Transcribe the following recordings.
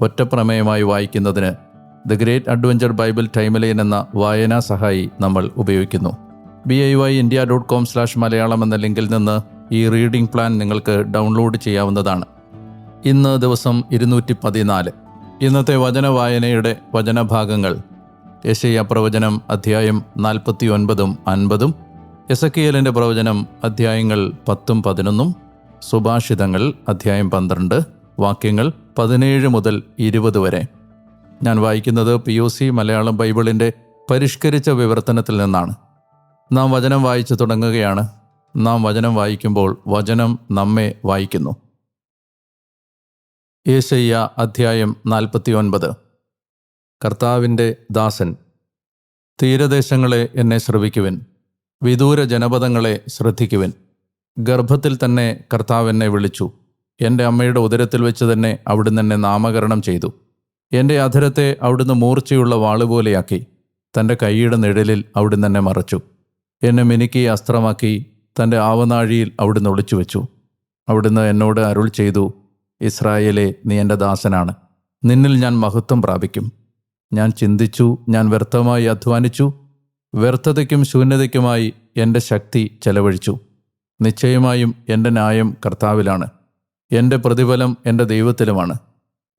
ഒറ്റപ്രമേയമായി വായിക്കുന്നതിന് the great adventure Bible timeline എന്ന വായനാ സഹായി നമ്മൾ ഉപയോഗിക്കുന്നു. B I Y India dot com slash Malayalam എന്ന ലിങ്കിൽ നിന്ന് ഈ റീഡിംഗ് പ്ലാൻ നിങ്ങൾക്ക് ഡൗൺലോഡ് ചെയ്യാവുന്നതാണ്. ഇന്ന് ദിവസം ഇരുന്നൂറ്റി പതിനാല് ഇന്നത്തെ വചന വായനയുടെ വചനഭാഗങ്ങൾ. യശയ്യ പ്രവചനം അധ്യായം നാൽപ്പത്തി ഒൻപതും അൻപതും. എസക്കിയലിന്റെ പ്രവചനം അധ്യായങ്ങൾ പത്തും പതിനൊന്നും. സുഭാഷിതങ്ങൾ അധ്യായം പന്ത്രണ്ട്. വാക്യങ്ങൾ പതിനേഴ് മുതൽ ഇരുപത് വരെ. ഞാൻ വായിക്കുന്നത് പി ഒ സി മലയാളം ബൈബിളിന്റെ പരിഷ്കരിച്ച വിവർത്തനത്തിൽ നിന്നാണ്. നാം വചനം വായിച്ചു തുടങ്ങുകയാണ്. നാം വചനം വായിക്കുമ്പോൾ വചനം നമ്മെ വായിക്കുന്നു. ഏശയ്യ അധ്യായം നാൽപ്പത്തി ഒൻപത് കർത്താവിന്റെ ദാസൻ തീരദേശങ്ങളെ എന്നെ ശ്രവിക്കുവിൻ വിദൂര ജനപദങ്ങളെ ശ്രദ്ധിക്കുവിൻ. ഗർഭത്തിൽ തന്നെ കർത്താവ് എന്നെ വിളിച്ചു. എന്റെ അമ്മയുടെ ഉദരത്തിൽ വെച്ച് തന്നെ അവിടുന്ന് എന്നെ നാമകരണം ചെയ്തു. എന്റെ അധരത്തെ അവിടുന്ന് മൂർച്ചയുള്ള വാളുപോലെയാക്കി. തന്റെ കൈയുടെ നിഴലിൽ അവിടുന്ന് എന്നെ മറച്ചു. എന്നെ മിനുക്കി അസ്ത്രമാക്കി തന്റെ ആവനാഴിയിൽ അവിടുന്ന് ഒളിച്ചു വെച്ചു അവിടുന്ന് എന്നോട് അരുൾ ചെയ്തു ഇസ്രായേലെ നീ എന്റെ ദാസനാണ്. നിന്നിൽ ഞാൻ മഹത്വം പ്രാപിക്കും. ഞാൻ ചിന്തിച്ചു ഞാൻ വ്യർത്ഥമായി അധ്വാനിച്ചു. വ്യർത്ഥതയ്ക്കും ശൂന്യതയ്ക്കുമായി എന്റെ ശക്തി ചെലവഴിച്ചു. നിശ്ചയമായും എന്റെ ന്യായം കർത്താവിലാണ്. എന്റെ പ്രതിഫലം എന്റെ ദൈവത്തിലുമാണ്.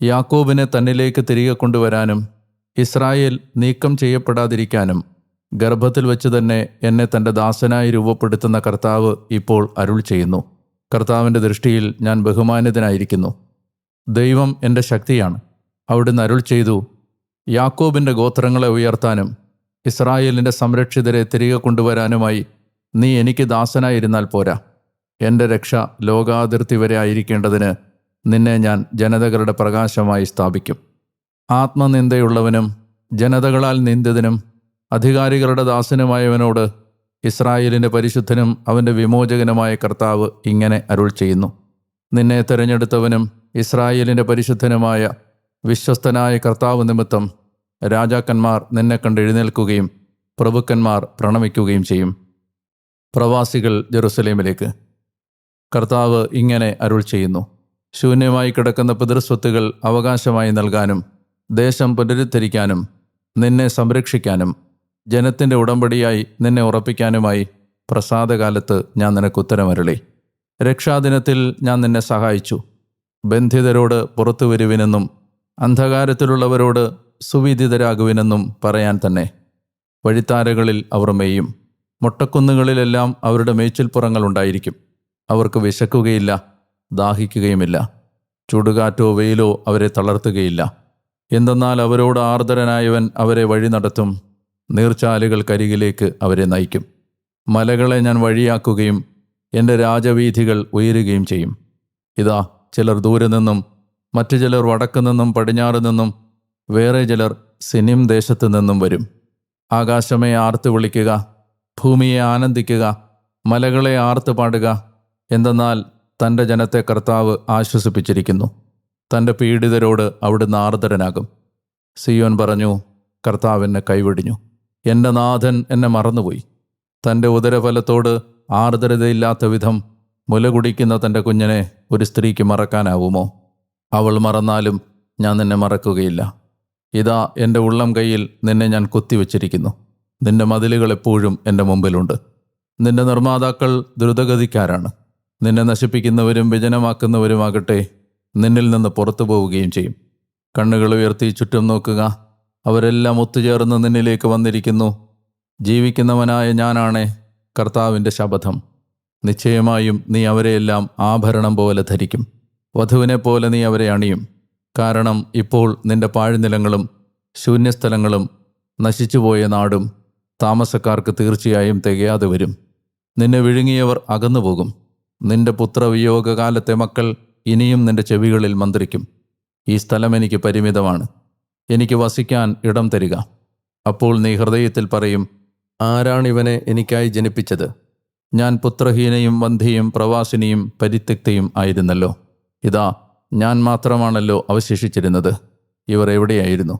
യാക്കോബിനെ തന്നിലേക്ക് തിരികെ കൊണ്ടുവരാനും ഇസ്രായേൽ നീക്കം ചെയ്യപ്പെടാതിരിക്കാനും ഗർഭത്തിൽ വെച്ച് തന്നെ എന്നെ തന്റെ ദാസനായി രൂപപ്പെടുത്തുന്ന കർത്താവ് ഇപ്പോൾ അരുൾ ചെയ്യുന്നു. കർത്താവിന്റെ ദൃഷ്ടിയിൽ ഞാൻ ബഹുമാനിതനായിരിക്കുന്നു ദൈവം എന്റെ ശക്തിയാണ്. അവിടുന്ന് അരുൾ ചെയ്തു യാക്കോബിന്റെ ഗോത്രങ്ങളെ ഉയർത്താനും ഇസ്രായേലിന്റെ സംരക്ഷിതരെ തിരികെ കൊണ്ടുവരാനുമായി നീ എനിക്ക് ദാസനായിരുന്നാൽ പോരാ. എന്റെ രക്ഷ ലോകാതിർത്തി വരെ ആയിരിക്കേണ്ടതിന് നിന്നെ ഞാൻ ജനതകളുടെ പ്രകാശമായി സ്ഥാപിക്കും. ആത്മനിന്ദയുള്ളവനും ജനതകളാൽ നിന്ദിതനും അധികാരികളുടെ ദാസനുമായവനോട് ഇസ്രായേലിന്റെ പരിശുദ്ധനും അവന്റെ വിമോചകനുമായ കർത്താവ് ഇങ്ങനെ അരുൾ ചെയ്യുന്നു. നിന്നെ തിരഞ്ഞെടുത്തവനും ഇസ്രായേലിന്റെ പരിശുദ്ധനുമായ വിശ്വസ്തനായ കർത്താവ് നിമിത്തം രാജാക്കന്മാർ നിന്നെ കണ്ട് എഴുന്നേൽക്കുകയും പ്രഭുക്കന്മാർ പ്രണമിക്കുകയും ചെയ്യും. പ്രവാസികൾ ജെറുസലേമിലേക്ക്. കർത്താവ് ഇങ്ങനെ അരുൾ ചെയ്യുന്നു ശൂന്യമായി കിടക്കുന്ന പിതൃസ്വത്തുകൾ അവകാശമായി നൽകാനും ദേശം പുനരുദ്ധരിക്കാനും നിന്നെ സംരക്ഷിക്കാനും ജനത്തിന്റെ ഉടമ്പടിയായി നിന്നെ ഉറപ്പിക്കാനുമായി പ്രസാദകാലത്ത് ഞാൻ നിനക്ക് ഉത്തരമരളി. രക്ഷാദിനത്തിൽ ഞാൻ നിന്നെ സഹായിച്ചു. ബന്ധിതരോട് പുറത്തു വരുവിനെന്നും അന്ധകാരത്തിലുള്ളവരോട് സുവിദിതരാകുവിനെന്നും പറയാൻ തന്നെ. വഴിത്താരകളിൽ അവർ മെയ്യും മുട്ടക്കുന്നുകളിലെല്ലാം അവരുടെ മേച്ചിൽപ്പുറങ്ങൾ ഉണ്ടായിരിക്കും. അവർക്ക് വിശക്കുകയില്ല ദാഹിക്കുകയുമില്ല. ചുടുകാറ്റോ വെയിലോ അവരെ തളർത്തുകയില്ല. എന്തെന്നാൽ അവരോട് ആർദ്രനായവൻ അവരെ വഴി നടത്തും നീർച്ചാലുകൾക്കരികിലേക്ക് അവരെ നയിക്കും. മലകളെ ഞാൻ വഴിയാക്കുകയും എന്റെ രാജവീഥികൾ ഉയരുകയും ചെയ്യും. ഇതാ ചിലർ ദൂരെ നിന്നും മറ്റു ചിലർ വടക്കു നിന്നും പടിഞ്ഞാറ് നിന്നും വേറെ ചിലർ സിനിം ദേശത്തു നിന്നും വരും. ആകാശമേ ആർത്ത് വിളിക്കുക ഭൂമിയെ ആനന്ദിക്കുക മലകളെ ആർത്ത് പാടുക എന്തെന്നാൽ തന്റെ ജനത്തെ കർത്താവ് ആശ്വസിപ്പിച്ചിരിക്കുന്നു. തന്റെ പീഡിതരോട് അവിടുന്ന് ആർദ്രനാകും. സിയോൻ പറഞ്ഞു കർത്താവ് എന്നെ കൈവെടിഞ്ഞു. എന്റെ നാഥൻ എന്നെ മറന്നുപോയി. തന്റെ ഉദരഫലത്തോട് ആർദ്രതയില്ലാത്ത വിധം മുല കുടിക്കുന്ന തന്റെ കുഞ്ഞിനെ ഒരു സ്ത്രീക്ക് മറക്കാനാവുമോ? അവൾ മറന്നാലും ഞാൻ നിന്നെ മറക്കുകയില്ല. ഇതാ എന്റെ ഉള്ളം കയ്യിൽ നിന്നെ ഞാൻ കുത്തിവെച്ചിരിക്കുന്നു. നിന്റെ മതിലുകൾ എപ്പോഴും എന്റെ മുമ്പിലുണ്ട്. നിന്റെ നിർമ്മാതാക്കൾ ദ്രുതഗതിക്കാരാണ്. നിന്നെ നശിപ്പിക്കുന്നവരും വിജനമാക്കുന്നവരുമാകട്ടെ നിന്നിൽ നിന്ന് പുറത്തു പോവുകയും ചെയ്യും. കണ്ണുകൾ ഉയർത്തി ചുറ്റും നോക്കുക. അവരെല്ലാം ഒത്തുചേർന്ന് നിന്നിലേക്ക് വന്നിരിക്കുന്നു. ജീവിക്കുന്നവനായ ഞാനാണേ കർത്താവിന്റെ ശപഥം. നിശ്ചയമായും നീ അവരെയെല്ലാം ആഭരണം പോലെ ധരിക്കും. വധുവിനെ പോലെ നീ അവരെ അണിയും. കാരണം ഇപ്പോൾ നിന്റെ പാഴ്നിലങ്ങളും ശൂന്യസ്ഥലങ്ങളും നശിച്ചുപോയ നാടും താമസക്കാർക്ക് തീർച്ചയായും തികയാതെ വരും. നിന്നെ വിഴുങ്ങിയവർ അകന്നുപോകും. നിന്റെ പുത്രവിയോഗകാലത്തെ മക്കൾ ഇനിയും നിന്റെ ചെവികളിൽ മന്ത്രിക്കും. ഈ സ്ഥലം എനിക്ക് പരിമിതമാണ്. എനിക്ക് വസിക്കാൻ ഇടം തരിക. അപ്പോൾ നീ ഹൃദയത്തിൽ പറയും ആരാണിവനെ എനിക്കായി ജനിപ്പിച്ചത്? ഞാൻ പുത്രഹീനയും വന്ധിയും പ്രവാസിനിയും പരിത്യക്തയും ആയിരുന്നല്ലോ. ഇതാ ഞാൻ മാത്രമാണല്ലോ അവശേഷിച്ചിരുന്നത്. ഇവർ എവിടെയായിരുന്നു?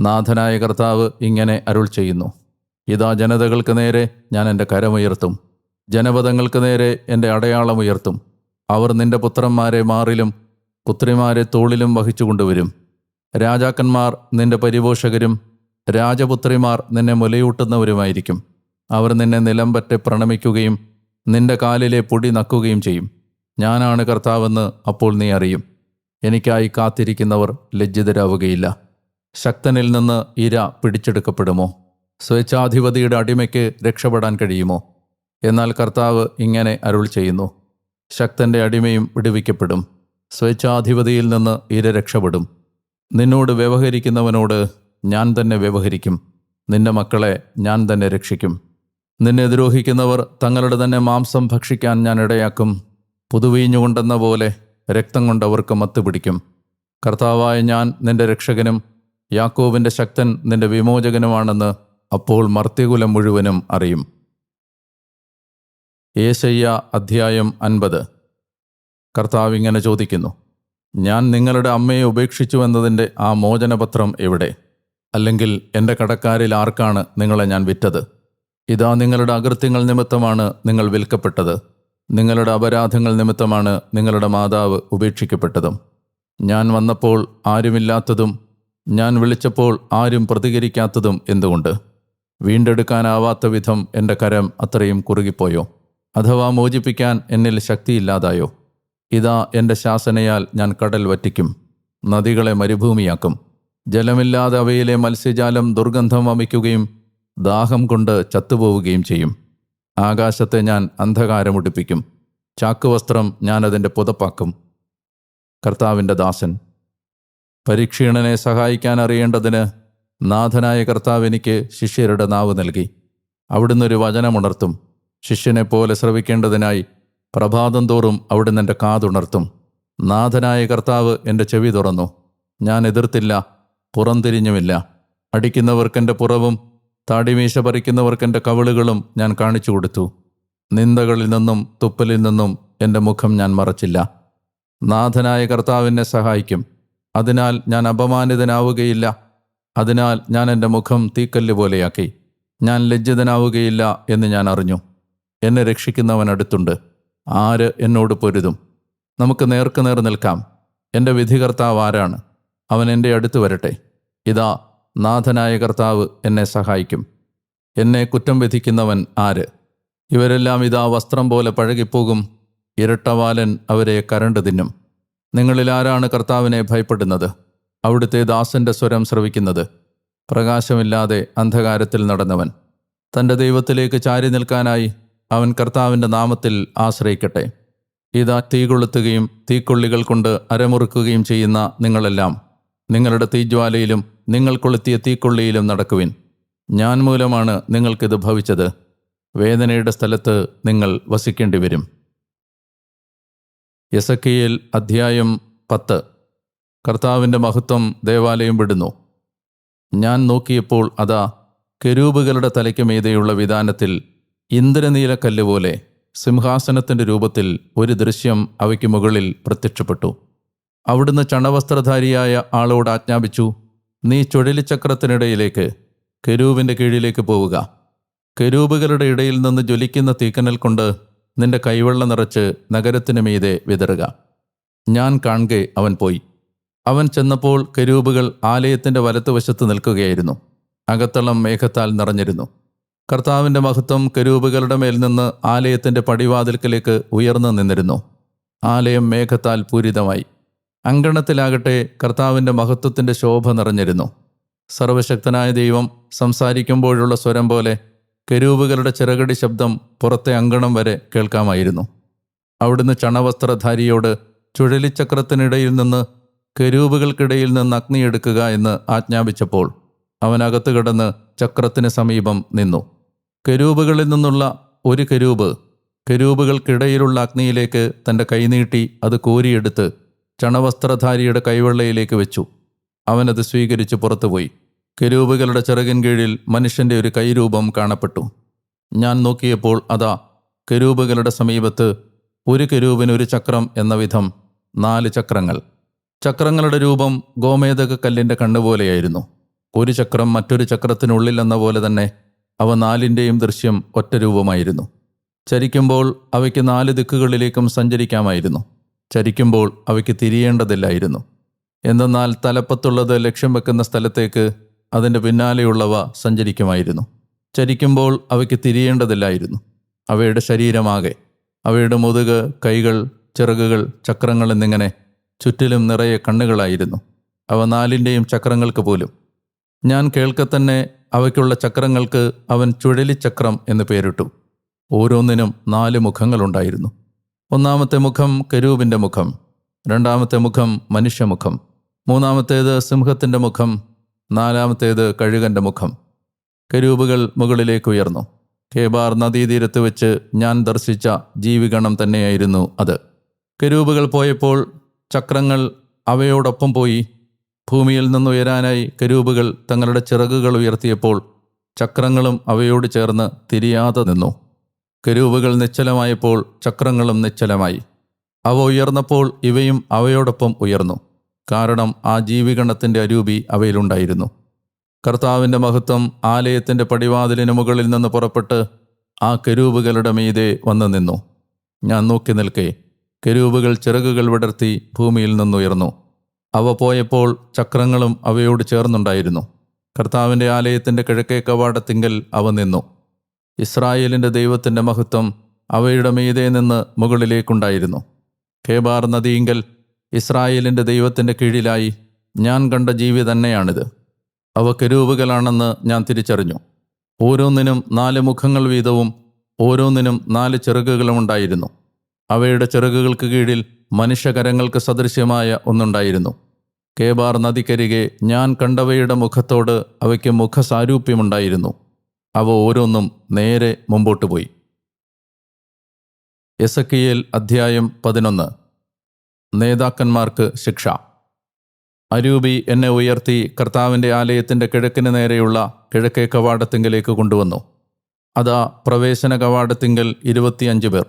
നാഥനായ കർത്താവ് ഇങ്ങനെ അരുൾ ചെയ്യുന്നു. ഇതാ ജനതകൾക്ക് നേരെ ഞാൻ എന്റെ കരമുയർത്തും. ജനപദങ്ങൾക്ക് നേരെ എന്റെ അടയാളം ഉയർത്തും. അവർ നിന്റെ പുത്രന്മാരെ മാറിലും പുത്രിമാരെ തോളിലും വഹിച്ചു കൊണ്ടുവരും. രാജാക്കന്മാർ നിന്റെ പരിപോഷകരും രാജപുത്രിമാർ നിന്നെ മുലയൂട്ടുന്നവരുമായിരിക്കും. അവർ നിന്നെ നിലംപറ്റെ പ്രണമിക്കുകയും നിന്റെ കാലിലെ പൊടി നക്കുകയും ചെയ്യും. ഞാനാണ് കർത്താവെന്ന് അപ്പോൾ നീ അറിയും. എനിക്കായി കാത്തിരിക്കുന്നവർ ലജ്ജിതരാവുകയില്ല. ശക്തനിൽ നിന്ന് ഇര പിടിച്ചെടുക്കപ്പെടുമോ? സ്വേച്ഛാധിപതിയുടെ അടിമയ്ക്ക് രക്ഷപ്പെടാൻ കഴിയുമോ? എന്നാൽ കർത്താവ് ഇങ്ങനെ അരുൾ ചെയ്യുന്നു. ശക്തന്റെ അടിമയും വിടുവിക്കപ്പെടും. സ്വേച്ഛാധിപതിയിൽ നിന്ന് ഇര രക്ഷപ്പെടും. നിന്നോട് വ്യവഹരിക്കുന്നവനോട് ഞാൻ തന്നെ വ്യവഹരിക്കും. നിന്റെ മക്കളെ ഞാൻ തന്നെ രക്ഷിക്കും. നിന്നെ ദ്രോഹിക്കുന്നവർ തങ്ങളുടെ തന്നെ മാംസം ഭക്ഷിക്കാൻ ഞാൻ ഇടയാക്കും. പുതുവീഞ്ഞുകൊണ്ടെന്ന പോലെ രക്തം കൊണ്ടവർക്ക് മത്ത് പിടിക്കും. കർത്താവായ ഞാൻ നിന്റെ രക്ഷകനും യാക്കോവിന്റെ ശക്തൻ നിന്റെ വിമോചകനുമാണെന്ന് അപ്പോൾ മർത്യകുലം മുഴുവനും അറിയും. ഏശയ്യ അധ്യായം അൻപത്. കർത്താവ് ഇങ്ങനെ ചോദിക്കുന്നു ഞാൻ നിങ്ങളുടെ അമ്മയെ ഉപേക്ഷിച്ചു എന്നതിന്റെ ആ മോചനപത്രം എവിടെ? അല്ലെങ്കിൽ എന്റെ കടക്കാരിൽ ആർക്കാണ് നിങ്ങളെ ഞാൻ വിറ്റത്? ഇതാ നിങ്ങളുടെ അകൃത്യങ്ങൾ നിമിത്തമാണ് നിങ്ങൾ വിൽക്കപ്പെട്ടത്. നിങ്ങളുടെ അപരാധങ്ങൾ നിമിത്തമാണ് നിങ്ങളുടെ മാതാവ് ഉപേക്ഷിക്കപ്പെട്ടതും. ഞാൻ വന്നപ്പോൾ ആരുമില്ലാത്തതും ഞാൻ വിളിച്ചപ്പോൾ ആരും പ്രതികരിക്കാത്തതും എന്തുകൊണ്ട്? വീണ്ടെടുക്കാനാവാത്ത വിധം എന്റെ കരം അത്രയും കുറുകിപ്പോയോ? അഥവാ മോചിപ്പിക്കാൻ എന്നിൽ ശക്തിയില്ലാതായോ? ഇതാ എന്റെ ശാസനയാൽ ഞാൻ കടൽ വറ്റിക്കും നദികളെ മരുഭൂമിയാക്കും. ജലമില്ലാതെ അവയിലെ മത്സ്യജാലം ദുർഗന്ധം വമിക്കുകയും ദാഹം കൊണ്ട് ചത്തുപോവുകയും ചെയ്യും. ആകാശത്തെ ഞാൻ അന്ധകാരമുടിപ്പിക്കും ചാക്കുവസ്ത്രം ഞാൻ അതിന്റെ പുതപ്പാക്കും. കർത്താവിന്റെ ദാസൻ പരീക്ഷീണനെ സഹായിക്കാൻ അറിയേണ്ടതിന് നാഥനായ കർത്താവ് എനിക്ക് ശിഷ്യരുടെ നാവ് നൽകി. അവിടുന്ന് ഒരു വചനമുണർത്തും. ശിഷ്യനെ പോലെ ശ്രവിക്കേണ്ടതിനായി പ്രഭാതം തോറും അവിടുന്ന് എന്റെ കാതുണർത്തും. നാഥനായ കർത്താവ് എന്റെ ചെവി തുറന്നു. ഞാൻ എതിർത്തില്ല പുറംതിരിഞ്ഞുമില്ല. അടിക്കുന്നവർക്കെന്റെ പുറവും താടിമീശ പറിക്കുന്നവർക്കെന്റെ കവിളുകളും ഞാൻ കാണിച്ചു കൊടുത്തു. നിന്ദകളിൽ നിന്നും തുപ്പലിൽ നിന്നും എന്റെ മുഖം ഞാൻ മറച്ചില്ല. നാഥനായ കർത്താവിനെ സഹായിക്കും. അതിനാൽ ഞാൻ അപമാനിതനാവുകയില്ല. അതിനാൽ ഞാൻ എന്റെ മുഖം തീക്കല്ല് പോലെയാക്കി. ഞാൻ ലജ്ജിതനാവുകയില്ല എന്ന് ഞാൻ അറിഞ്ഞു. എന്നെ രക്ഷിക്കുന്നവൻ അടുത്തുണ്ട്. ആര് എന്നോട് പൊരുതും? നമുക്ക് നേർക്കുനേർ നിൽക്കാം. എന്റെ വിധികർത്താവ് ആരാണ്? അവൻ എന്റെ അടുത്ത് വരട്ടെ. ഇതാ നാഥനായ കർത്താവ് എന്നെ സഹായിക്കും. എന്നെ കുറ്റം വിധിക്കുന്നവൻ ആര്? ഇവരെല്ലാം ഇതാ വസ്ത്രം പോലെ പഴകിപ്പോകും. ഇരട്ടവാലൻ അവരെ കരണ്ട് തിന്നും. നിങ്ങളിൽ ആരാണ് കർത്താവിനെ ഭയപ്പെടുന്നത്? അവിടുത്തെ ദാസന്റെ സ്വരം ശ്രവിക്കുന്നത്. പ്രകാശമില്ലാതെ അന്ധകാരത്തിൽ നടന്നവൻ. തന്റെ ദൈവത്തിലേക്ക് ചാരി നിൽക്കാനായി അവൻ കർത്താവിന്റെ നാമത്തിൽ ആശ്രയിക്കട്ടെ. ഇതാ തീ കൊളുത്തുകയും തീക്കൊള്ളികൾ കൊണ്ട് അരമുറുക്കുകയും ചെയ്യുന്ന നിങ്ങളെല്ലാം. നിങ്ങളുടെ തീജ്വാലയിലും നിങ്ങൾ കൊളുത്തിയ തീക്കൊള്ളിയിലും നടക്കുവിൻ. ഞാൻ മൂലമാണ് നിങ്ങൾക്കിത് ഭവിച്ചത്. വേദനയുടെ സ്ഥലത്ത് നിങ്ങൾ വസിക്കേണ്ടി വരും യസക്കിയേൽ അധ്യായം പത്ത്. കർത്താവിന്റെ മഹത്വം ദേവാലയം വിടുന്നു. ഞാൻ നോക്കിയപ്പോൾ അതാ കെരൂബുകളുടെ തലയ്ക്ക് മീതെയുള്ള വിധാനത്തിൽ ഇന്ദ്രനീലക്കല്ല് പോലെ സിംഹാസനത്തിന്റെ രൂപത്തിൽ ഒരു ദൃശ്യം അവയ്ക്ക് മുകളിൽ പ്രത്യക്ഷപ്പെട്ടു. അവിടുന്ന് ചണവസ്ത്രധാരിയായ ആളോട് ആജ്ഞാപിച്ചു നീ ചുഴലിച്ചക്രത്തിനിടയിലേക്ക് കെരൂവിന്റെ കീഴിലേക്ക് പോവുക. കെരൂബുകളുടെ ഇടയിൽ നിന്ന് ജ്വലിക്കുന്ന തീക്കനൽ കൊണ്ട് നിന്റെ കൈവെള്ളം നിറച്ച് നഗരത്തിന് മീതെ വിതറുക. ഞാൻ കാണുകെ അവൻ പോയി. അവൻ ചെന്നപ്പോൾ കെരൂബുകൾ ആലയത്തിന്റെ വലത്തുവശത്ത് നിൽക്കുകയായിരുന്നു. അകത്തളം മേഘത്താൽ നിറഞ്ഞിരുന്നു. കർത്താവിന്റെ മഹത്വം കരൂപുകളുടെ മേൽ നിന്ന് ആലയത്തിന്റെ പടിവാതിൽക്കലേക്ക് ഉയർന്നു നിന്നിരുന്നു. ആലയം മേഘത്താൽ പൂരിതമായി. അങ്കണത്തിലാകട്ടെ കർത്താവിന്റെ മഹത്വത്തിന്റെ ശോഭ നിറഞ്ഞിരുന്നു. സർവശക്തനായ ദൈവം സംസാരിക്കുമ്പോഴുള്ള സ്വരം പോലെ കരൂപുകളുടെ ചിറകടി ശബ്ദം പുറത്തെ അങ്കണം വരെ കേൾക്കാമായിരുന്നു. അവിടുന്ന് ചണവസ്ത്രധാരിയോട് ചുഴലിച്ചക്രത്തിനിടയിൽ നിന്ന് കരൂപുകൾക്കിടയിൽ നിന്ന് അഗ്നിയെടുക്കുക എന്ന് ആജ്ഞാപിച്ചപ്പോൾ അവനകത്ത് കിടന്ന് ചക്രത്തിന് സമീപം നിന്നു. കെരൂബുകളിൽ നിന്നുള്ള ഒരു കരൂപ് കരൂപുകൾക്കിടയിലുള്ള അഗ്നിയിലേക്ക് തന്റെ കൈനീട്ടി അത് കോരിയെടുത്ത് ചണവസ്ത്രധാരിയുടെ കൈവെള്ളയിലേക്ക് വെച്ചു. അവനത് സ്വീകരിച്ച് പുറത്തുപോയി. കരൂപുകളുടെ ചിറകിൻ കീഴിൽ മനുഷ്യന്റെ ഒരു കൈരൂപം കാണപ്പെട്ടു. ഞാൻ നോക്കിയപ്പോൾ അതാ കരൂപുകളുടെ സമീപത്ത് ഒരു കരൂപിന് ഒരു ചക്രം എന്ന വിധം നാല് ചക്രങ്ങൾ. ചക്രങ്ങളുടെ രൂപം ഗോമേതക കല്ലിന്റെ കണ്ണുപോലെയായിരുന്നു. ഒരു ചക്രം മറ്റൊരു ചക്രത്തിനുള്ളിൽ എന്ന പോലെ തന്നെ അവ നാലിന്റെയും ദൃശ്യം ഒറ്റ രൂപമായിരുന്നു. ചരിക്കുമ്പോൾ അവയ്ക്ക് നാല് ദിക്കുകളിലേക്കും സഞ്ചരിക്കാമായിരുന്നു. ചരിക്കുമ്പോൾ അവയ്ക്ക് തിരിയേണ്ടതില്ലായിരുന്നു. എന്തെന്നാൽ തലപ്പത്തുള്ളത് ലക്ഷ്യം വെക്കുന്ന സ്ഥലത്തേക്ക് അതിന്റെ പിന്നാലെയുള്ളവ സഞ്ചരിക്കുമായിരുന്നു. ചരിക്കുമ്പോൾ അവയ്ക്ക് തിരിയേണ്ടതില്ലായിരുന്നു. അവയുടെ ശരീരമാകെ അവയുടെ മുതുക് കൈകൾ ചിറകുകൾ ചക്രങ്ങൾ എന്നിങ്ങനെ ചുറ്റിലും നിറയെ കണ്ണുകളായിരുന്നു. അവ നാലിന്റെയും ചക്രങ്ങൾക്ക് പോലും. ഞാൻ കേൾക്കെ തന്നെ അവയ്ക്കുള്ള ചക്രങ്ങൾക്ക് അവൻ ചുഴലിച്ചക്രം എന്ന് പേരിട്ടു. ഓരോന്നിനും നാല് മുഖങ്ങളുണ്ടായിരുന്നു ഒന്നാമത്തെ മുഖം കരൂപിന്റെ മുഖം രണ്ടാമത്തെ മുഖം മനുഷ്യമുഖം മൂന്നാമത്തേത് സിംഹത്തിന്റെ മുഖം നാലാമത്തേത് കഴുകന്റെ മുഖം. കരൂപുകൾ മുകളിലേക്ക് ഉയർന്നു. കേബാർ നദീതീരത്ത് വെച്ച് ഞാൻ ദർശിച്ച ജീവിഗണം തന്നെയായിരുന്നു അത്. കരൂപുകൾ പോയപ്പോൾ ചക്രങ്ങൾ അവയോടൊപ്പം പോയി ഭൂമിയിൽ നിന്നുയരാനായി കരൂപുകൾ തങ്ങളുടെ ചിറകുകൾ ഉയർത്തിയപ്പോൾ ചക്രങ്ങളും അവയോട് ചേർന്ന് തിരിയാതെ നിന്നു. കരൂപുകൾ നിശ്ചലമായപ്പോൾ ചക്രങ്ങളും നിശ്ചലമായി. അവ ഉയർന്നപ്പോൾ ഇവയും അവയോടൊപ്പം ഉയർന്നു. കാരണം ആ ജീവികണത്തിന്റെ അരൂപി അവയിലുണ്ടായിരുന്നു. കർത്താവിന്റെ മഹത്വം ആലയത്തിന്റെ പടിവാതിലിന് മുകളിൽ നിന്ന് പുറപ്പെട്ട് ആ കരൂപുകളുടെ മീതെ വന്നു നിന്നു. ഞാൻ നോക്കി നിൽക്കേ. കരൂപുകൾ ചിറകുകൾ വിടർത്തി ഭൂമിയിൽ നിന്നുയർന്നു അവ പോയപ്പോൾ ചക്രങ്ങളും അവയോട് ചേർന്നുണ്ടായിരുന്നു. കർത്താവിന്റെ ആലയത്തിന്റെ കിഴക്കേ കവാടത്തിങ്കൽ അവ നിന്നു. ഇസ്രായേലിന്റെ ദൈവത്തിന്റെ മഹത്വം അവയുടെ മീതെ നിന്ന് മുകളിലേക്കുണ്ടായിരുന്നു. കേബാർ നദിയിങ്കൽ ഇസ്രായേലിന്റെ ദൈവത്തിന്റെ കീഴിലായി ഞാൻ കണ്ട ജീവി തന്നെയാണിത്. അവ കരൂപുകളാണെന്ന് ഞാൻ തിരിച്ചറിഞ്ഞു. ഓരോന്നിനും നാല് മുഖങ്ങൾ വീതവും ഓരോന്നിനും നാല് ചിറകുകളും ഉണ്ടായിരുന്നു. അവയുടെ ചിറകുകൾക്ക് കീഴിൽ മനുഷ്യകരങ്ങൾക്ക് സദൃശ്യമായ ഒന്നുണ്ടായിരുന്നു. കേബാർ നദിക്കരികെ ഞാൻ കണ്ടവയുടെ മുഖത്തോട് അവയ്ക്ക് മുഖസാരൂപ്യമുണ്ടായിരുന്നു. അവ ഓരോന്നും നേരെ മുമ്പോട്ട് പോയി. എസക്കിയേൽ അധ്യായം പതിനൊന്ന്. നേതാക്കന്മാർക്ക് ശിക്ഷ. അരൂപി എന്നെ ഉയർത്തി കർത്താവിന്റെ ആലയത്തിന്റെ കിഴക്കിന് നേരെയുള്ള കിഴക്കേ കവാടത്തിങ്കലേക്ക് കൊണ്ടുവന്നു. അതാ പ്രവേശന കവാടത്തിങ്കൽ ഇരുപത്തിയഞ്ച് പേർ.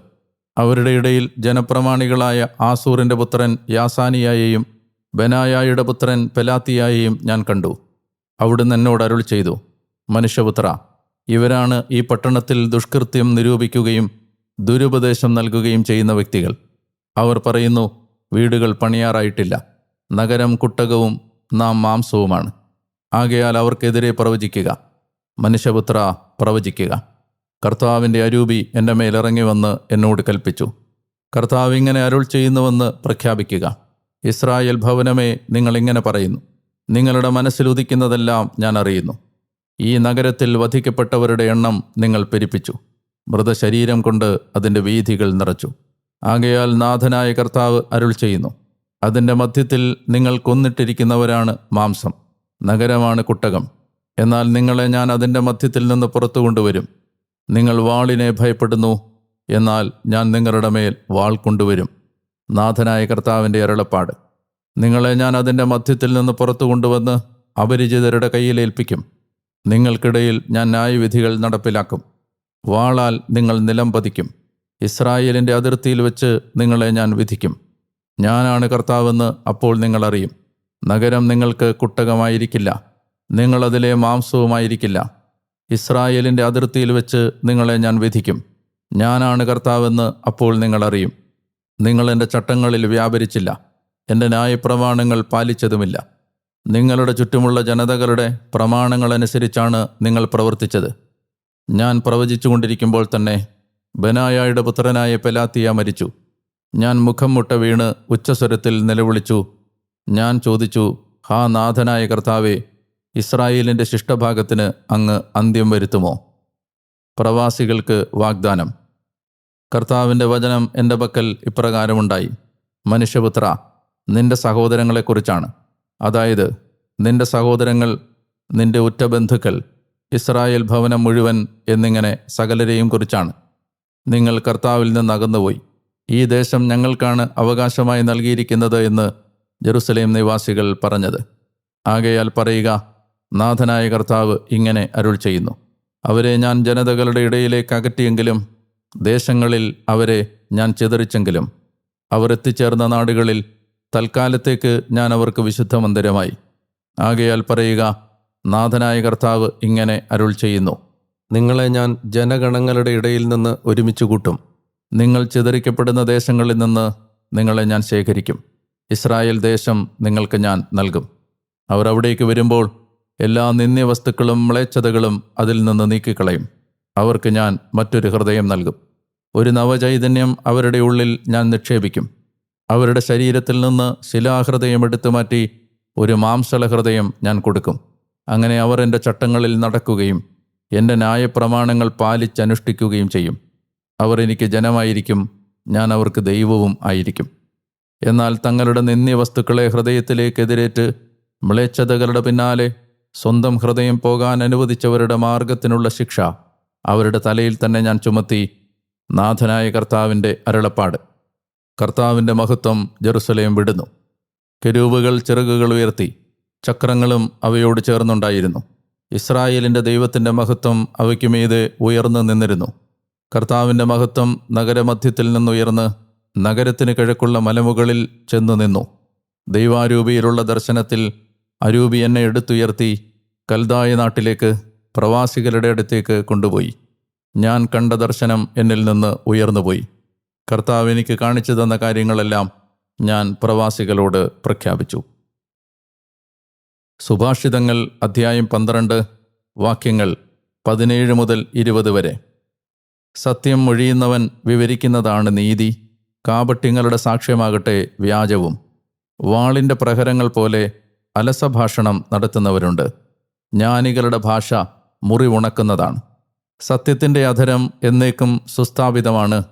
അവരുടെ ഇടയിൽ ജനപ്രമാണികളായ ആസൂറിന്റെ പുത്രൻ യാസാനിയായെയും ബനായായുടെ പുത്രൻ പെലാത്തിയായെയും ഞാൻ കണ്ടു. അവിടുന്ന് എന്നോട് അരുൾ ചെയ്തു മനുഷ്യപുത്ര ഇവരാണ് ഈ പട്ടണത്തിൽ ദുഷ്കൃത്യം നിരൂപിക്കുകയും ദുരുപദേശം നൽകുകയും ചെയ്യുന്ന വ്യക്തികൾ. അവർ പറയുന്നു വീടുകൾ പണിയാറായിട്ടില്ല. നഗരം കുട്ടകവും നാം മാംസവുമാണ്. ആകയാൽ അവർക്കെതിരെ പ്രവചിക്കുക. മനുഷ്യപുത്ര പ്രവചിക്കുക. കർത്താവിന്റെ അരൂപി എന്റെ മേലിറങ്ങി വന്ന് എന്നോട് കൽപ്പിച്ചു. കർത്താവ് ഇങ്ങനെ അരുൾ ചെയ്യുന്നുവെന്ന് പ്രഖ്യാപിക്കുക. ഇസ്രായേൽ ഭവനമേ നിങ്ങൾ ഇങ്ങനെ പറയുന്നു. നിങ്ങളുടെ മനസ്സിലുദിക്കുന്നതെല്ലാം ഞാൻ അറിയുന്നു. ഈ നഗരത്തിൽ വധിക്കപ്പെട്ടവരുടെ എണ്ണം നിങ്ങൾ പെരുപ്പിച്ചു. മൃതശരീരം കൊണ്ട് അതിന്റെ വീഥികൾ നിറച്ചു. ആകയാൽ നാഥനായ കർത്താവ് അരുൾ ചെയ്യുന്നു. അതിന്റെ മധ്യത്തിൽ നിങ്ങൾ കൊന്നിട്ടിരിക്കുന്നവരാണ് മാംസം. നഗരമാണ് കുട്ടകം. എന്നാൽ നിങ്ങളെ ഞാൻ അതിന്റെ മധ്യത്തിൽ നിന്ന് പുറത്തു കൊണ്ടുവരും. നിങ്ങൾ വാളിനെ ഭയപ്പെടുന്നു. എന്നാൽ ഞാൻ നിങ്ങളുടെ മേൽ വാൾ കൊണ്ടുവരും. നാഥനായ കർത്താവിന്റെ അരുളപ്പാട്. നിങ്ങളെ ഞാൻ അതിന്റെ മധ്യത്തിൽ നിന്ന് പുറത്തു കൊണ്ടുവന്ന് അപരിചിതരുടെ കയ്യിലേൽപ്പിക്കും നിങ്ങൾക്കിടയിൽ ഞാൻ ന്യായവിധികൾ നടപ്പിലാക്കും. വാളാൽ നിങ്ങൾ നിലം പതിക്കും. ഇസ്രായേലിന്റെ അതിർത്തിയിൽ വെച്ച് നിങ്ങളെ ഞാൻ വിധിക്കും. ഞാനാണ് കർത്താവെന്ന് അപ്പോൾ നിങ്ങളറിയും നഗരം നിങ്ങൾക്ക് കുട്ടകമായിരിക്കില്ല. നിങ്ങളതിലെ മാംസവുമായിരിക്കില്ല. ഇസ്രായേലിന്റെ അതിർത്തിയിൽ വെച്ച് നിങ്ങളെ ഞാൻ വിധിക്കും. ഞാനാണ് കർത്താവെന്ന് അപ്പോൾ നിങ്ങൾ അറിയും. നിങ്ങൾ എന്റെ ചട്ടങ്ങളിൽ വ്യാപരിച്ചില്ല. എന്റെ ന്യായപ്രമാണങ്ങൾ പാലിച്ചതുമില്ല. നിങ്ങളുടെ ചുറ്റുമുള്ള ജനതകളുടെ പ്രമാണങ്ങളനുസരിച്ചാണ് നിങ്ങൾ പ്രവർത്തിച്ചത്. ഞാൻ പ്രവചിച്ചുകൊണ്ടിരിക്കുമ്പോൾ തന്നെ ബനായായുടെ പുത്രനായ പെലാത്തിയ മരിച്ചു. ഞാൻ മുഖം മുട്ട വീണ് ഉച്ചസ്വരത്തിൽ നിലവിളിച്ചു. ഞാൻ ചോദിച്ചു ഹാ നാഥനായ കർത്താവേ ഇസ്രായേലിന്റെ ശിഷ്ടഭാഗത്തിന് അങ്ങ് അന്ത്യം വരുത്തുമോ? പ്രവാസികൾക്ക് വാഗ്ദാനം കർത്താവിന്റെ വചനം എന്റെ പക്കൽ ഇപ്രകാരമുണ്ടായി. മനുഷ്യപുത്ര നിന്റെ സഹോദരങ്ങളെക്കുറിച്ചാണ്. അതായത് നിന്റെ സഹോദരങ്ങൾ നിന്റെ ഉറ്റബന്ധുക്കൾ ഇസ്രായേൽ ഭവനം മുഴുവൻ എന്നിങ്ങനെ സകലരെയും കുറിച്ചാണ്. നിങ്ങൾ കർത്താവിൽ നിന്ന് അകന്നുപോയി. ഈ ദേശം ഞങ്ങൾക്കാണ് അവകാശമായി നൽകിയിരിക്കുന്നത് എന്ന് ജെറുസലേം നിവാസികൾ പറഞ്ഞത്. ആകയാൽ പറയുക നാഥനായ കർത്താവ് ഇങ്ങനെ അരുൾ ചെയ്യുന്നു. അവരെ ഞാൻ ജനതകളുടെ ഇടയിലേക്ക് അകറ്റിയെങ്കിലും ദേശങ്ങളിൽ അവരെ ഞാൻ ചിതറിച്ചെങ്കിലും അവർ എത്തിച്ചേർന്ന നാടുകളിൽ തൽക്കാലത്തേക്ക് ഞാൻ അവർക്ക് വിശുദ്ധ മന്ദിരമായി ആകയാൽ പറയുക നാഥനായ കർത്താവ് ഇങ്ങനെ അരുൾ ചെയ്യുന്നു. നിങ്ങളെ ഞാൻ ജനഗണങ്ങളുടെ ഇടയിൽ നിന്ന് ഒരുമിച്ച് കൂട്ടും. നിങ്ങൾ ചിതറിക്കപ്പെടുന്ന ദേശങ്ങളിൽ നിന്ന് നിങ്ങളെ ഞാൻ ശേഖരിക്കും. ഇസ്രായേൽ ദേശം നിങ്ങൾക്ക് ഞാൻ നൽകും. അവർ അവിടേക്ക് വരുമ്പോൾ എല്ലാ നിന്ദ്യവസ്തുക്കളും മ്ലേച്ഛതകളും അതിൽ നിന്ന് നീക്കിക്കളയും. അവർക്ക് ഞാൻ മറ്റൊരു ഹൃദയം നൽകും. ഒരു നവചൈതന്യം അവരുടെ ഉള്ളിൽ ഞാൻ നിക്ഷേപിക്കും. അവരുടെ ശരീരത്തിൽ നിന്ന് ശിലാഹൃദയം എടുത്തു മാറ്റി ഒരു മാംസള ഹൃദയം ഞാൻ കൊടുക്കും. അങ്ങനെ അവർ എന്റെ ചട്ടങ്ങളിൽ നടക്കുകയും എന്റെ ന്യായപ്രമാണങ്ങൾ പാലിച്ചനുഷ്ഠിക്കുകയും ചെയ്യും. അവർ എനിക്ക് ജനമായിരിക്കും ഞാൻ അവർക്ക് ദൈവവും ആയിരിക്കും. എന്നാൽ തങ്ങളുടെ നിന്ദ്യവസ്തുക്കളെ ഹൃദയത്തിലേക്ക് എതിരേറ്റ് മ്ലേച്ഛതകളുടെ പിന്നാലെ സ്വന്തം ഹൃദയം പോകാൻ അനുവദിച്ചവരുടെ മാർഗത്തിനുള്ള ശിക്ഷ അവരുടെ തലയിൽ തന്നെ ഞാൻ ചുമത്തി നാഥനായ കർത്താവിന്റെ അരുളപ്പാട്. കർത്താവിന്റെ മഹത്വം ജെറുസലേം വിടുന്നു. കെരൂവുകൾ ചിറകുകൾ ഉയർത്തി ചക്രങ്ങളും അവയോട് ചേർന്നുണ്ടായിരുന്നു. ഇസ്രായേലിന്റെ ദൈവത്തിന്റെ മഹത്വം അവയ്ക്കുമീത് ഉയർന്നു നിന്നിരുന്നു. കർത്താവിന്റെ മഹത്വം നഗരമധ്യത്തിൽ നിന്നുയർന്ന് നഗരത്തിന് കിഴക്കുള്ള മലമുകളിൽ ചെന്നു നിന്നു. ദൈവാരൂപിയിലുള്ള ദർശനത്തിൽ അരൂപി എന്നെ എടുത്തുയർത്തി കൽദായ നാട്ടിലേക്ക് പ്രവാസികളുടെ അടുത്തേക്ക് കൊണ്ടുപോയി. ഞാൻ കണ്ട ദർശനം എന്നിൽ നിന്ന് ഉയർന്നുപോയി. കർത്താവ് എനിക്ക് കാണിച്ചു തന്ന കാര്യങ്ങളെല്ലാം ഞാൻ പ്രവാസികളോട് പ്രഖ്യാപിച്ചു. സുഭാഷിതങ്ങൾ അധ്യായം പന്ത്രണ്ട് വാക്യങ്ങൾ പതിനേഴ് മുതൽ ഇരുപത് വരെ. സത്യം മൊഴിയുന്നവൻ വിവരിക്കുന്നതാണ് നീതി കാപട്യങ്ങളുടെ സാക്ഷ്യമാകട്ടെ വ്യാജവും. വാളിന്റെ പ്രഹരങ്ങൾ പോലെ അലസഭാഷണം നടത്തുന്നവരുണ്ട്. ജ്ഞാനികളുടെ ഭാഷ മുറിവുണക്കുന്നതാണ്. സത്യത്തിന്റെ അധരം എന്നേക്കും സുസ്ഥാപിതമാണ്.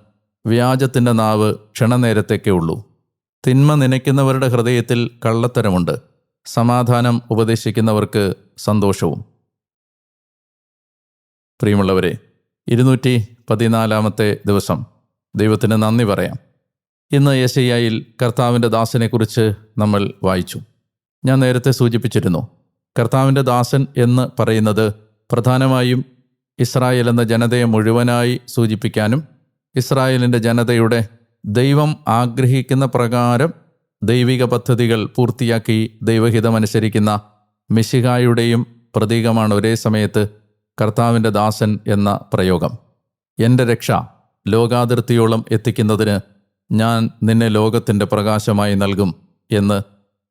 വ്യാജത്തിന്റെ നാവ് ക്ഷണനേരത്തേക്കേ ഉള്ളൂ. തിന്മ നനയ്ക്കുന്നവരുടെ ഹൃദയത്തിൽ കള്ളത്തരമുണ്ട്. സമാധാനം ഉപദേശിക്കുന്നവർക്ക് സന്തോഷവും. പ്രിയമുള്ളവരെ ഇരുന്നൂറ്റി പതിനാലാമത്തെ ദിവസം. ദൈവത്തിന് നന്ദി പറയാം. ഇന്ന് യശയ്യായിൽ കർത്താവിന്റെ ദാസനെക്കുറിച്ച് നമ്മൾ വായിച്ചു. ഞാൻ നേരത്തെ സൂചിപ്പിച്ചിരുന്നു കർത്താവിന്റെ ദാസൻ എന്ന് പറയുന്നത് പ്രധാനമായും ഇസ്രായേൽ എന്ന ജനതയെ മുഴുവനായി സൂചിപ്പിക്കാനും ഇസ്രായേലിന്റെ ജനതയുടെ ദൈവം ആഗ്രഹിക്കുന്ന പ്രകാരം ദൈവിക പദ്ധതികൾ പൂർത്തിയാക്കി ദൈവഹിതമനുസരിക്കുന്ന മിശിഹായുടെയും പ്രതീകമാണ് ഒരേ സമയത്ത് കർത്താവിന്റെ ദാസൻ എന്ന പ്രയോഗം. എന്റെ രക്ഷ ലോകാതിർത്തിയോളം എത്തിക്കുന്നതിന് ഞാൻ നിന്നെ ലോകത്തിന്റെ പ്രകാശമായി നൽകും എന്ന്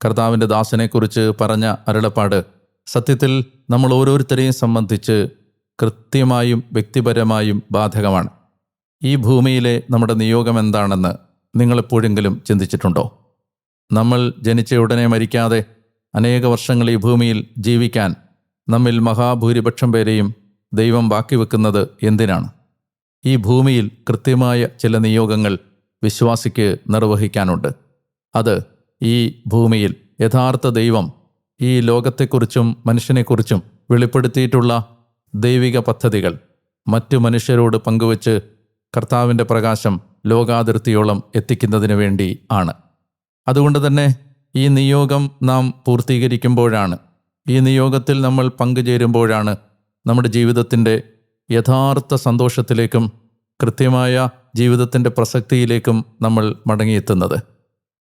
കർത്താവിന്റെ ദാസനെക്കുറിച്ച് പറഞ്ഞ അരുളപ്പാട് സത്യത്തിൽ നമ്മൾ ഓരോരുത്തരെയും സംബന്ധിച്ച് കൃത്യമായും വ്യക്തിപരമായും ബാധകമാണ്. ഈ ഭൂമിയിലെ നമ്മുടെ നിയോഗം എന്താണെന്ന് നിങ്ങളെപ്പോഴെങ്കിലും ചിന്തിച്ചിട്ടുണ്ടോ? നമ്മൾ ജനിച്ച ഉടനെ മരിക്കാതെ അനേക വർഷങ്ങൾ ഈ ഭൂമിയിൽ ജീവിക്കാൻ നമ്മിൽ മഹാഭൂരിപക്ഷം പേരെയും ദൈവം ബാക്കി വെക്കുന്നത് എന്തിനാണ്? ഈ ഭൂമിയിൽ കൃത്യമായ ചില നിയോഗങ്ങൾ വിശ്വാസിക്ക് നിർവഹിക്കാനുണ്ട്. അത് ഈ ഭൂമിയിൽ യഥാർത്ഥ ദൈവം ഈ ലോകത്തെക്കുറിച്ചും മനുഷ്യനെക്കുറിച്ചും വെളിപ്പെടുത്തിയിട്ടുള്ള ദൈവിക പദ്ധതികൾ മറ്റു മനുഷ്യരോട് പങ്കുവച്ച് കർത്താവിന്റെ പ്രകാശം ലോകാതിർത്തിയോളം എത്തിക്കുന്നതിന് വേണ്ടി ആണ്. അതുകൊണ്ട് തന്നെ ഈ നിയോഗം നാം പൂർത്തീകരിക്കുമ്പോഴാണ് ഈ നിയോഗത്തിൽ നമ്മൾ പങ്കുചേരുമ്പോഴാണ് നമ്മുടെ ജീവിതത്തിന്റെ യഥാർത്ഥ സന്തോഷത്തിലേക്കും കൃത്യമായ ജീവിതത്തിന്റെ പ്രസക്തിയിലേക്കും നമ്മൾ മടങ്ങിയെത്തുന്നത്.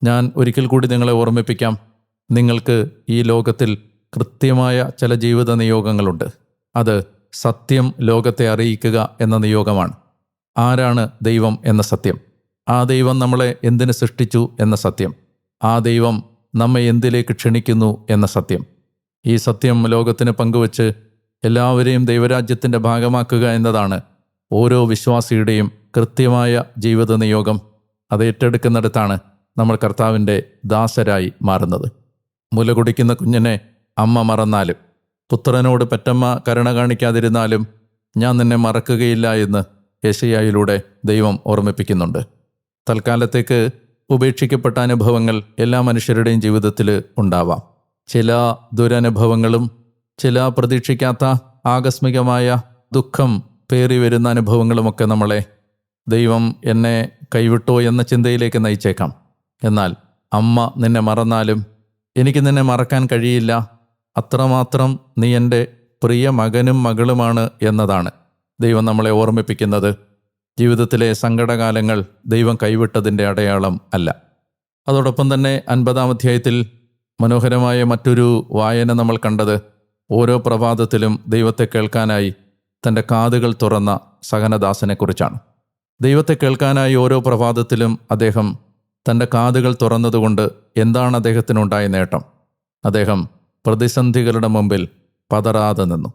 ഞാൻ ഒരിക്കൽ കൂടി നിങ്ങളെ ഓർമ്മിപ്പിക്കാം. നിങ്ങൾക്ക് ഈ ലോകത്തിൽ കൃത്യമായ ചില ജീവിത നിയോഗങ്ങളുണ്ട്. അത് സത്യം ലോകത്തെ അറിയിക്കുക എന്ന നിയോഗമാണ്. ആരാണ് ദൈവം എന്ന സത്യം? ആ ദൈവം നമ്മളെ എന്തിനു സൃഷ്ടിച്ചു എന്ന സത്യം. ആ ദൈവം നമ്മെ എന്തിലേക്ക് ക്ഷണിക്കുന്നു എന്ന സത്യം. ഈ സത്യം ലോകത്തിന് പങ്കുവച്ച് എല്ലാവരെയും ദൈവരാജ്യത്തിന്റെ ഭാഗമാക്കുക എന്നതാണ് ഓരോ വിശ്വാസിയുടെയും കൃത്യമായ ജീവിത നിയോഗം. അത് ഏറ്റെടുക്കുന്നിടത്താണ് നമ്മൾ കർത്താവിന്റെ ദാസരായി മാറുന്നത്. മുല കുടിക്കുന്ന കുഞ്ഞിനെ അമ്മ മറന്നാലും പുത്രനോട് പെറ്റമ്മ കരുണ കാണിക്കാതിരുന്നാലും ഞാൻ നിന്നെ മറക്കുകയില്ല എന്ന് യേശയായിലൂടെ ദൈവം ഓർമ്മിപ്പിക്കുന്നുണ്ട്. തൽക്കാലത്തേക്ക് ഉപേക്ഷിക്കപ്പെട്ട അനുഭവങ്ങൾ എല്ലാ മനുഷ്യരുടെയും ജീവിതത്തിൽ ഉണ്ടാവാം. ചില ദുരനുഭവങ്ങളും ചില പ്രതീക്ഷിക്കാത്ത ആകസ്മികമായ ദുഃഖം പേറി വരുന്ന അനുഭവങ്ങളുമൊക്കെ നമ്മളെ ദൈവം എന്നെ കൈവിട്ടോ എന്ന ചിന്തയിലേക്ക് നയിച്ചേക്കാം. എന്നാൽ അമ്മ നിന്നെ മറന്നാലും എനിക്ക് നിന്നെ മറക്കാൻ കഴിയില്ല. അത്രമാത്രം നീ എന്റെ പ്രിയ മകനും മകളുമാണ് എന്നതാണ് ദൈവം നമ്മളെ ഓർമ്മിപ്പിക്കുന്നത്. ജീവിതത്തിലെ സങ്കടകാലങ്ങൾ ദൈവം കൈവിട്ടതിന്റെ അടയാളം അല്ല. അതോടൊപ്പം തന്നെ അൻപതാം അധ്യായത്തിൽ മനോഹരമായ മറ്റൊരു വായന നമ്മൾ കണ്ടത്. ഓരോ പ്രഭാതത്തിലും ദൈവത്തെ കേൾക്കാനായി തന്റെ കാതുകൾ തുറന്ന സഹനദാസനെക്കുറിച്ചാണ്. ദൈവത്തെ കേൾക്കാനായി ഓരോ പ്രഭാതത്തിലും അദ്ദേഹം തന്റെ കാതുകൾ തുറന്നതുകൊണ്ട് എന്താണ് അദ്ദേഹത്തിനുണ്ടായ നേട്ടം? അദ്ദേഹം പ്രതിസന്ധികളുടെ മുമ്പിൽ പതറാതെ നിന്നു.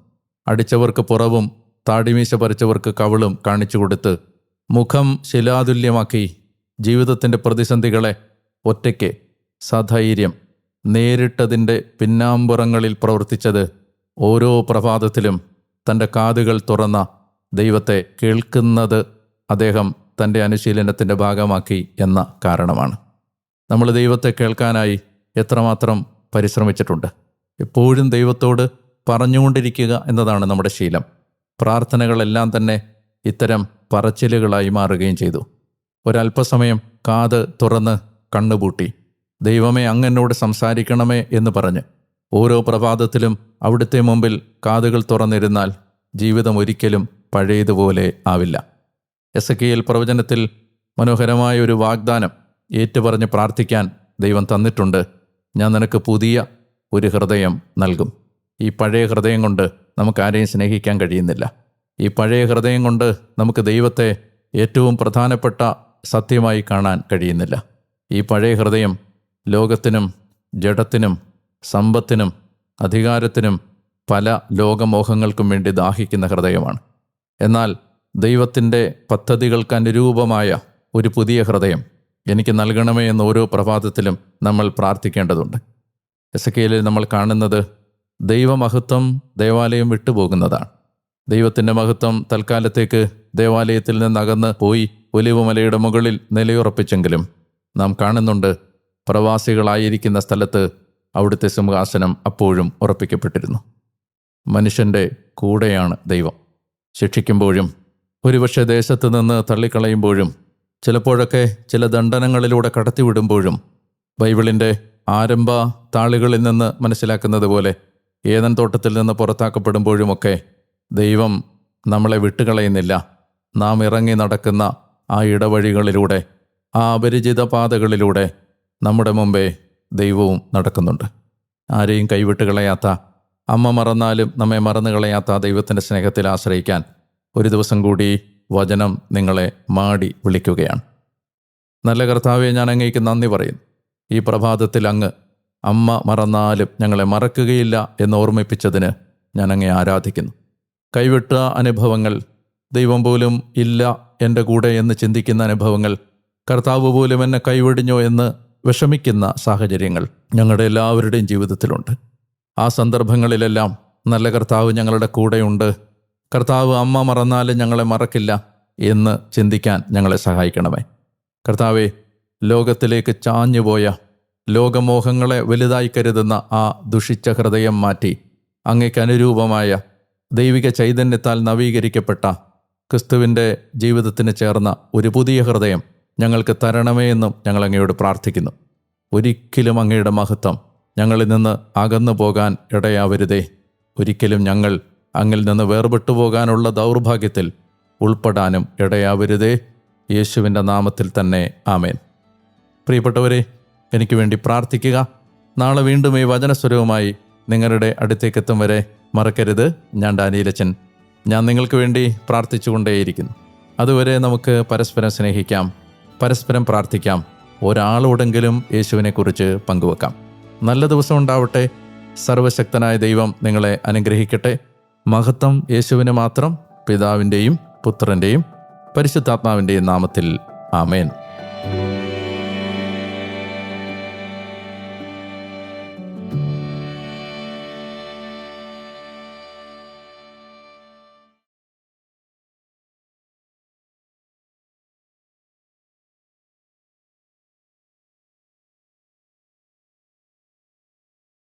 അടിച്ചവർക്ക് പുറവും താടിമീശ പറിച്ചവർക്ക് കവിളും കാണിച്ചു കൊടുത്ത് മുഖം ശിലാതുല്യമാക്കി ജീവിതത്തിന്റെ പ്രതിസന്ധികളെ ഒറ്റയ്ക്ക് സധൈര്യം നേരിട്ടതിന്റെ പിന്നാമ്പുറങ്ങളിൽ പ്രവർത്തിച്ചത് ഓരോ പ്രഭാതത്തിലും തന്റെ കാതുകൾ തുറന്ന ദൈവത്തെ കേൾക്കുന്നത് അദ്ദേഹം തന്റെ അനുശീലനത്തിന്റെ ഭാഗമാക്കി എന്ന കാരണമാണ്. നമ്മൾ ദൈവത്തെ കേൾക്കാനായി എത്രമാത്രം പരിശ്രമിച്ചിട്ടുണ്ട്. എപ്പോഴും ദൈവത്തോട് പറഞ്ഞുകൊണ്ടിരിക്കുക എന്നതാണ് നമ്മുടെ ശീലം. പ്രാർത്ഥനകളെല്ലാം തന്നെ ഇത്തരം പറച്ചിലുകളായി മാറുകയും ചെയ്തു. ഒരല്പസമയം കാത് തുറന്ന് കണ്ണുപൂട്ടി. ദൈവമേ അങ്ങെന്നോട് സംസാരിക്കണമേ എന്ന് പറഞ്ഞ് ഓരോ പ്രഭാതത്തിലും അവിടുത്തെ മുമ്പിൽ കാതുകൾ തുറന്നിരുന്നാൽ ജീവിതം ഒരിക്കലും പഴയതുപോലെ ആവില്ല. എസ് കെ എൽ പ്രവചനത്തിൽ മനോഹരമായ ഒരു വാഗ്ദാനം ഏറ്റുപറഞ്ഞ് പ്രാർത്ഥിക്കാൻ ദൈവം തന്നിട്ടുണ്ട്. ഞാൻ നിനക്ക് പുതിയ ഒരു ഹൃദയം നൽകും. ഈ പഴയ ഹൃദയം കൊണ്ട് നമുക്ക് ആരെയും സ്നേഹിക്കാൻ കഴിയുന്നില്ല. ഈ പഴയ ഹൃദയം കൊണ്ട് നമുക്ക് ദൈവത്തെ ഏറ്റവും പ്രധാനപ്പെട്ട സത്യമായി കാണാൻ കഴിയുന്നില്ല. ഈ പഴയ ഹൃദയം ലോകത്തിനും ജഡത്തിനും സമ്പത്തിനും അധികാരത്തിനും പല ലോകമോഹങ്ങൾക്കും വേണ്ടി ദാഹിക്കുന്ന ഹൃദയമാണ്. എന്നാൽ ദൈവത്തിന്റെ പദ്ധതികൾക്ക് അനുരൂപമായ ഒരു പുതിയ ഹൃദയം എനിക്ക് നൽകണമേ എന്ന് ഓരോ പ്രഭാതത്തിലും നമ്മൾ പ്രാർത്ഥിക്കേണ്ടതുണ്ട്. എസ് കെയിലിൽ നമ്മൾ കാണുന്നത് ദൈവമഹത്വം ദേവാലയം വിട്ടുപോകുന്നതാണ്. ദൈവത്തിന്റെ മഹത്വം തൽക്കാലത്തേക്ക് ദേവാലയത്തിൽ നിന്നകന്ന് പോയി ഒലിവുമലയുടെ മുകളിൽ നിലയുറപ്പിച്ചെങ്കിലും നാം കാണുന്നുണ്ട് പ്രവാസികളായിരിക്കുന്ന സ്ഥലത്ത് അവിടുത്തെ സിംഹാസനം അപ്പോഴും ഉറപ്പിക്കപ്പെട്ടിരുന്നു. മനുഷ്യന്റെ കൂടെയാണ് ദൈവം. ശിക്ഷിക്കുമ്പോഴും ഒരുപക്ഷെ ദേശത്ത് നിന്ന് തള്ളിക്കളയുമ്പോഴും ചിലപ്പോഴൊക്കെ ചില ദണ്ഡനങ്ങളിലൂടെ കടത്തിവിടുമ്പോഴും ബൈബിളിന്റെ ആരംഭ താളുകളിൽ നിന്ന് മനസ്സിലാക്കുന്നത് പോലെ ഏതൻ തോട്ടത്തിൽ നിന്ന് പുറത്താക്കപ്പെടുമ്പോഴുമൊക്കെ ദൈവം നമ്മളെ വിട്ടുകളയുന്നില്ല. നാം ഇറങ്ങി നടക്കുന്ന ആ ഇടവഴികളിലൂടെ ആ അപരിചിത പാതകളിലൂടെ നമ്മുടെ മുമ്പേ ദൈവവും നടക്കുന്നുണ്ട്. ആരെയും കൈവിട്ട് കളയാത്ത അമ്മ മറന്നാലും നമ്മെ മറന്നു കളയാത്ത ദൈവത്തിന്റെ സ്നേഹത്തിൽ ആശ്രയിക്കാൻ ഒരു ദിവസം കൂടി വചനം നിങ്ങളെ മാടി വിളിക്കുകയാണ്. നല്ല കർത്താവെ ഞാൻ അങ്ങേക്ക് നന്ദി പറയുന്നു. ഈ പ്രഭാതത്തിൽ അങ്ങ് അമ്മ മറന്നാലും ഞങ്ങളെ മറക്കുകയില്ല എന്ന് ഓർമ്മിപ്പിച്ചതിന് ഞാൻ അങ്ങേ ആരാധിക്കുന്നു. കൈവിട്ട അനുഭവങ്ങൾ ദൈവം പോലും ഇല്ല എന്റെ കൂടെ എന്ന് ചിന്തിക്കുന്ന അനുഭവങ്ങൾ കർത്താവ് പോലും എന്നെ കൈവെടിഞ്ഞോ എന്ന് വിഷമിക്കുന്ന സാഹചര്യങ്ങൾ ഞങ്ങളുടെ എല്ലാവരുടെയും ജീവിതത്തിലുണ്ട്. ആ സന്ദർഭങ്ങളിലെല്ലാം നല്ല കർത്താവ് ഞങ്ങളുടെ കൂടെയുണ്ട്. കർത്താവ് അമ്മ മറന്നാലും ഞങ്ങളെ മറക്കില്ല എന്ന് ചിന്തിക്കാൻ ഞങ്ങളെ സഹായിക്കണമേ. കർത്താവെ ലോകത്തിലേക്ക് ചാഞ്ഞുപോയ ലോകമോഹങ്ങളെ വലുതായി കരുതുന്ന ആ ദുഷിച്ച ഹൃദയം മാറ്റി അങ്ങയ്ക്ക് അനുരൂപമായ ദൈവിക ചൈതന്യത്താൽ നവീകരിക്കപ്പെട്ട ക്രിസ്തുവിന്റെ ജീവിതത്തിന് ചേർന്ന ഒരു പുതിയ ഹൃദയം ഞങ്ങൾക്ക് തരണമേ എന്നും ഞങ്ങൾ അങ്ങയോട് പ്രാർത്ഥിക്കുന്നു. ഒരിക്കലും അങ്ങയുടെ മഹത്വം ഞങ്ങളിൽ നിന്ന് അകന്നു പോകാൻ ഇടയാവരുതേ. ഒരിക്കലും ഞങ്ങൾ അങ്ങിൽ നിന്ന് വേർപെട്ടു പോകാനുള്ള ദൗർഭാഗ്യത്തിൽ ഉൾപ്പെടാനും ഇടയാവരുതേ. യേശുവിന്റെ നാമത്തിൽ തന്നെ ആമേൻ. പ്രിയപ്പെട്ടവരെ എനിക്ക് വേണ്ടി പ്രാർത്ഥിക്കുക. നാളെ വീണ്ടും ഈ വചനസ്വരവുമായി നിങ്ങളുടെ അടുത്തേക്കെത്തും വരെ മറക്കരുത്. ഞാൻ ഡാനിയിലച്ചൻ. ഞാൻ നിങ്ങൾക്ക് വേണ്ടി പ്രാർത്ഥിച്ചുകൊണ്ടേയിരിക്കുന്നു. അതുവരെ നമുക്ക് പരസ്പരം സ്നേഹിക്കാം പരസ്പരം പ്രാർത്ഥിക്കാം ഒരാളോടെങ്കിലും യേശുവിനെക്കുറിച്ച് പങ്കുവെക്കാം. നല്ല ദിവസം ഉണ്ടാവട്ടെ. സർവശക്തനായ ദൈവം നിങ്ങളെ അനുഗ്രഹിക്കട്ടെ. മഹത്വം യേശുവിന് മാത്രം പിതാവിന്റെയും പുത്രന്റെയും പരിശുദ്ധാത്മാവിന്റെയും നാമത്തിൽ. ആമേൻ.